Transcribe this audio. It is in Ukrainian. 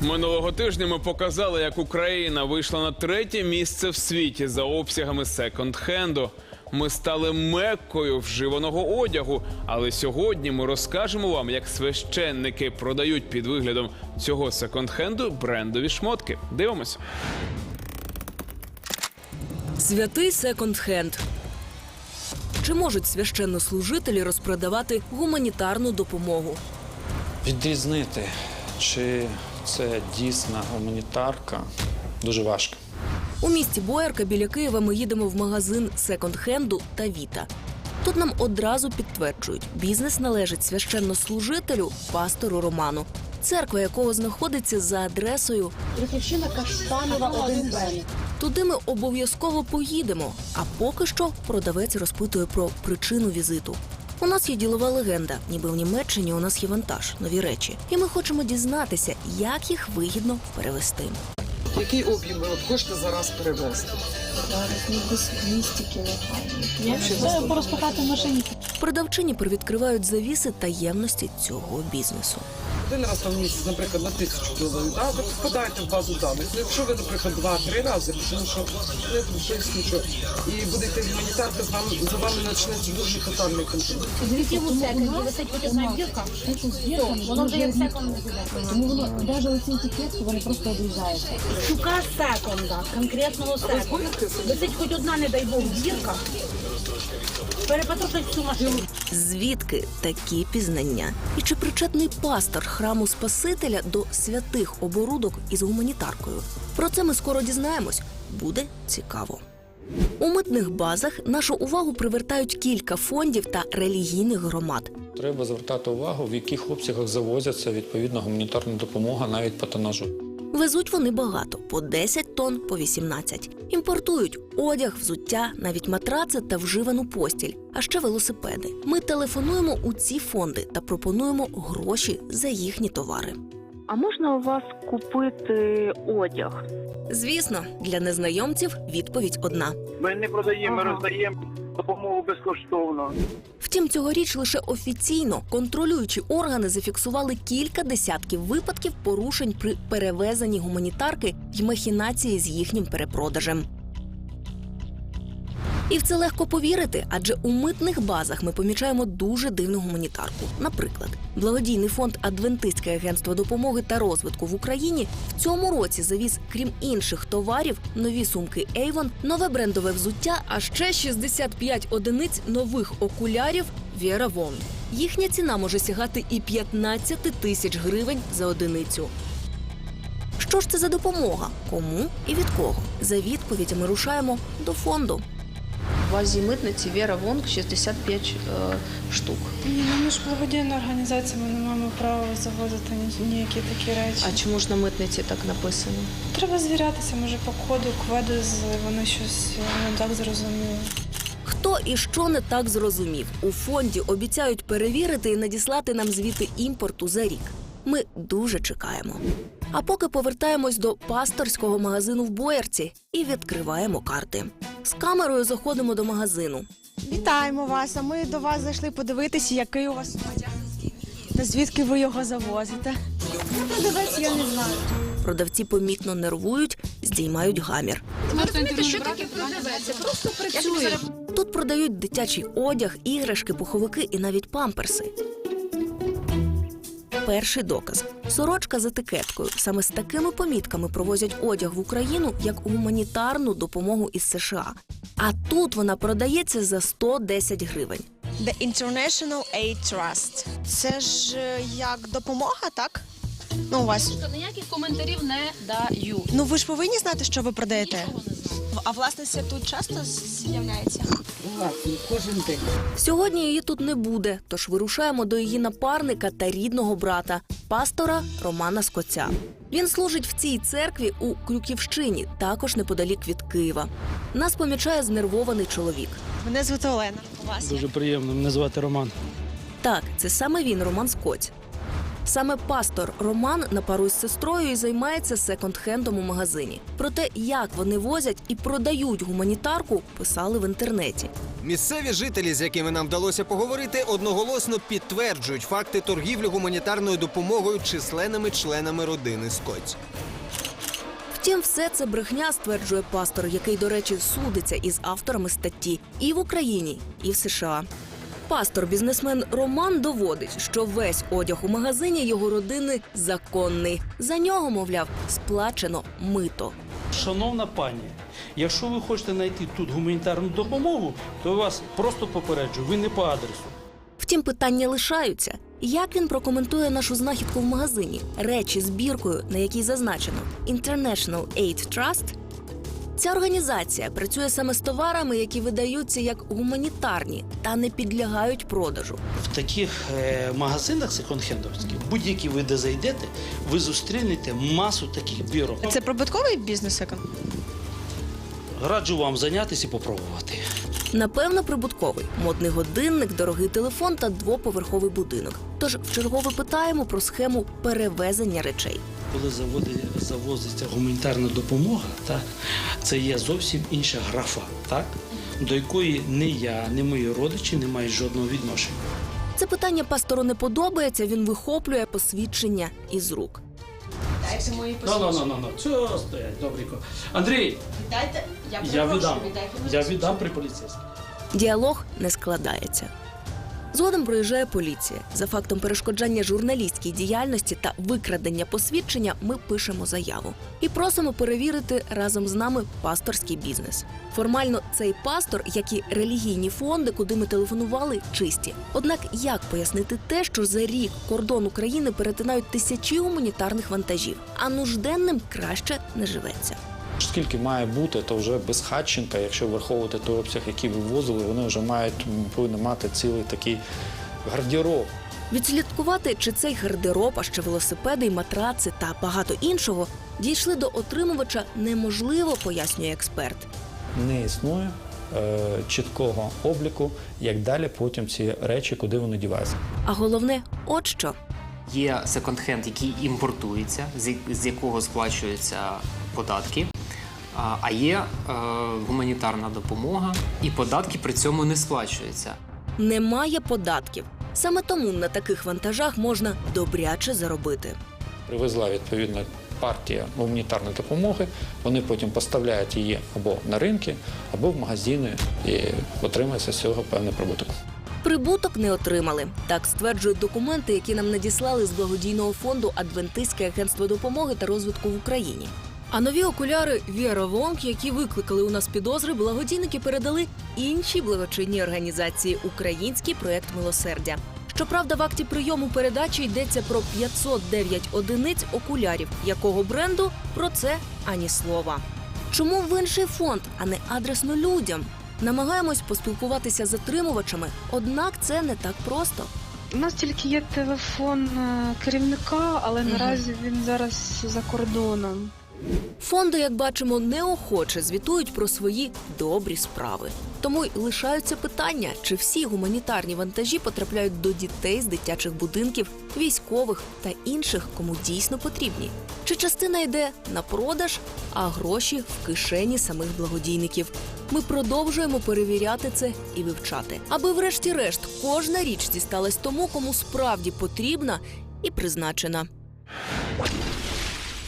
Минулого тижня ми показали, як Україна вийшла на третє місце в світі за обсягами секонд-хенду. Ми стали меккою вживаного одягу. Але сьогодні ми розкажемо вам, як священники продають під виглядом цього секонд-хенду брендові шмотки. Дивимося. Святий секонд-хенд. Чи можуть священнослужителі розпродавати гуманітарну допомогу? Відрізнити, чи це дійсна гуманітарка, дуже важко. У місті Боярка біля Києва ми їдемо в магазин секонд-хенду та Віта. Тут нам одразу підтверджують, бізнес належить священнослужителю пастору Роману, церква якого знаходиться за адресою. Рухівщина Каштанова 1Б. Туди ми обов'язково поїдемо. А поки що продавець розпитує про причину візиту. У нас є ділова легенда, ніби в Німеччині у нас є вантаж, нові речі, і ми хочемо дізнатися, як їх вигідно перевести. Який об'єм ви хочете зараз перевезти? Зараз ну, десь 200 кілограмів. Порозпихати в машині. Продавчині привідкривають завіси таємності цього бізнесу. Один раз там в місяць, наприклад, на тисячу доларів, да, ви вкладаєте в базу даних. Ну, якщо ви, наприклад, два-три рази, тому що не поясню, що і будете гуманітарка, з вами за вами почнеться дуже тотальний контроль. Дивіться у висить воно вже як секунд не буде. Тому воно навіть оці етикетки вони просто обрізаються. Шука секунда, конкретного секунда. Висить хоч одна, не дай Бог, бірка, перепотрошить всю машину. Звідки такі пізнання? І чи причетний пастор храму Спасителя до святих оборудок із гуманітаркою? Про це ми скоро дізнаємось. Буде цікаво. У митних базах нашу увагу привертають кілька фондів та релігійних громад. Треба звертати увагу, в яких обсягах завозяться відповідна гуманітарна допомога навіть по тонажу. Везуть вони багато по 10 тонн, по 18. Імпортують одяг, взуття, навіть матраци та вживану постіль, а ще велосипеди. Ми телефонуємо у ці фонди та пропонуємо гроші за їхні товари. А можна у вас купити одяг? Звісно, для незнайомців відповідь одна. Ми не продаємо, ми роздаємо допомогу безкоштовно. Втім, цьогоріч лише офіційно контролюючі органи зафіксували кілька десятків випадків порушень при перевезенні гуманітарки й махінації з їхнім перепродажем. І в це легко повірити, адже у митних базах ми помічаємо дуже дивну гуманітарку. Наприклад, благодійний фонд Адвентистське агентство допомоги та розвитку в Україні в цьому році завіз, крім інших товарів, нові сумки Avon, нове брендове взуття, а ще 65 одиниць нових окулярів Віра Вон. Їхня ціна може сягати і 15 тисяч гривень за одиницю. Що ж це за допомога? Кому і від кого? За відповідями рушаємо до фонду. В базі митниці Віра Вонг 65 е, штук. Ні, ну ми ж благодійна організація, ми не маємо права завозити ні- ніякі такі речі. А чому ж на митниці так написано? Треба звірятися, може по коду, кведу, з- вони щось не так зрозуміли. Хто і що не так зрозумів? У фонді обіцяють перевірити і надіслати нам звіти імпорту за рік. Ми дуже чекаємо. А поки повертаємось до пасторського магазину в Боярці і відкриваємо карти. З камерою заходимо до магазину. Вітаємо вас! А ми до вас зайшли подивитися, який у вас одяг. Та звідки ви його завозите? Продавець я не знаю. Продавці помітно нервують, здіймають гамір. Просто працює Тут продають дитячий одяг, іграшки, пуховики і навіть памперси. Перший доказ сорочка з етикеткою. Саме з такими помітками провозять одяг в Україну як гуманітарну допомогу із США. А тут вона продається за 110 гривень. The International Aid Trust. Це ж е, як допомога, так? Ну, у вас. Ніяких коментарів не даю. Ну ви ж повинні знати, що ви продаєте. А власниця тут часто з'являється? Власне, кожен день. Сьогодні її тут не буде, тож вирушаємо до її напарника та рідного брата, пастора Романа Скоця. Він служить в цій церкві у Крюківщині, також неподалік від Києва. Нас помічає знервований чоловік. Мене звати Олена. У вас Дуже приємно. Мене звати Роман. Так, це саме він, Роман Скоць. Саме пастор Роман на пару з сестрою і займається секонд-хендом у магазині. Про те, як вони возять і продають гуманітарку, писали в інтернеті. Місцеві жителі, з якими нам вдалося поговорити, одноголосно підтверджують факти торгівлі гуманітарною допомогою численними членами родини Скотт. Втім, все це брехня, стверджує пастор, який, до речі, судиться із авторами статті і в Україні, і в США. Пастор-бізнесмен Роман доводить, що весь одяг у магазині його родини законний. За нього, мовляв, сплачено мито. Шановна пані, якщо ви хочете знайти тут гуманітарну допомогу, то вас просто попереджу, ви не по адресу. Втім, питання лишаються. Як він прокоментує нашу знахідку в магазині? Речі з біркою, на якій зазначено International Aid Trust? Ця організація працює саме з товарами, які видаються як гуманітарні та не підлягають продажу. В таких е, магазинах секонд-хендовських, будь-які ви де зайдете, ви зустрінете масу таких бірок. Це прибутковий бізнес секонд? Раджу вам зайнятися і попробувати. Напевно, прибутковий модний годинник, дорогий телефон та двоповерховий будинок. Тож вчергове питаємо про схему перевезення речей. Коли завозиться гуманітарна допомога, так, це є зовсім інша графа, так, до якої не я, не мої родичі не мають жодного відношення. Це питання пастору не подобається. Він вихоплює посвідчення із рук. Дайте мої Ну, ну, ну, ну, ну. Все, стоять, добренько. Андрій, Дайте, я я віддам. Я віддам при поліцейських. Діалог не складається. Згодом проїжджає поліція. За фактом перешкоджання журналістській діяльності та викрадення посвідчення ми пишемо заяву і просимо перевірити разом з нами пасторський бізнес. Формально цей пастор, як і релігійні фонди, куди ми телефонували, чисті. Однак як пояснити те, що за рік кордон України перетинають тисячі гуманітарних вантажів, а нужденним краще не живеться. Скільки має бути, то вже без Хатченка, якщо враховувати той обсяг, який вивозили, вони вже мають повинні мати цілий такий гардероб. Відслідкувати, чи цей гардероб, а ще велосипеди й матраци та багато іншого дійшли до отримувача неможливо, пояснює експерт. Не існує е, чіткого обліку, як далі потім ці речі, куди вони діваються. А головне, от що Є секонд-хенд, який імпортується, з якого сплачуються податки. А є е, гуманітарна допомога, і податки при цьому не сплачуються. немає податків. Саме тому на таких вантажах можна добряче заробити. Привезла відповідно партія гуманітарної допомоги. Вони потім поставляють її або на ринки, або в магазини і отримується з цього певний прибуток. Прибуток не отримали. Так стверджують документи, які нам надіслали з благодійного фонду Адвентистське агентство допомоги та розвитку в Україні. А нові окуляри Віра Вонг, які викликали у нас підозри, благодійники передали іншій благочинній організації Український проєкт милосердя. Щоправда, в акті прийому передачі йдеться про 509 одиниць окулярів. Якого бренду про це ані слова. Чому в інший фонд, а не адресно людям? Намагаємось поспілкуватися з отримувачами, однак це не так просто. У нас тільки є телефон е, керівника, але наразі він зараз за кордоном. Фонди, як бачимо, неохоче звітують про свої добрі справи. Тому й лишаються питання, чи всі гуманітарні вантажі потрапляють до дітей з дитячих будинків, військових та інших, кому дійсно потрібні. Чи частина йде на продаж, а гроші в кишені самих благодійників. Ми продовжуємо перевіряти це і вивчати, аби, врешті-решт, кожна річ дісталась тому, кому справді потрібна і призначена.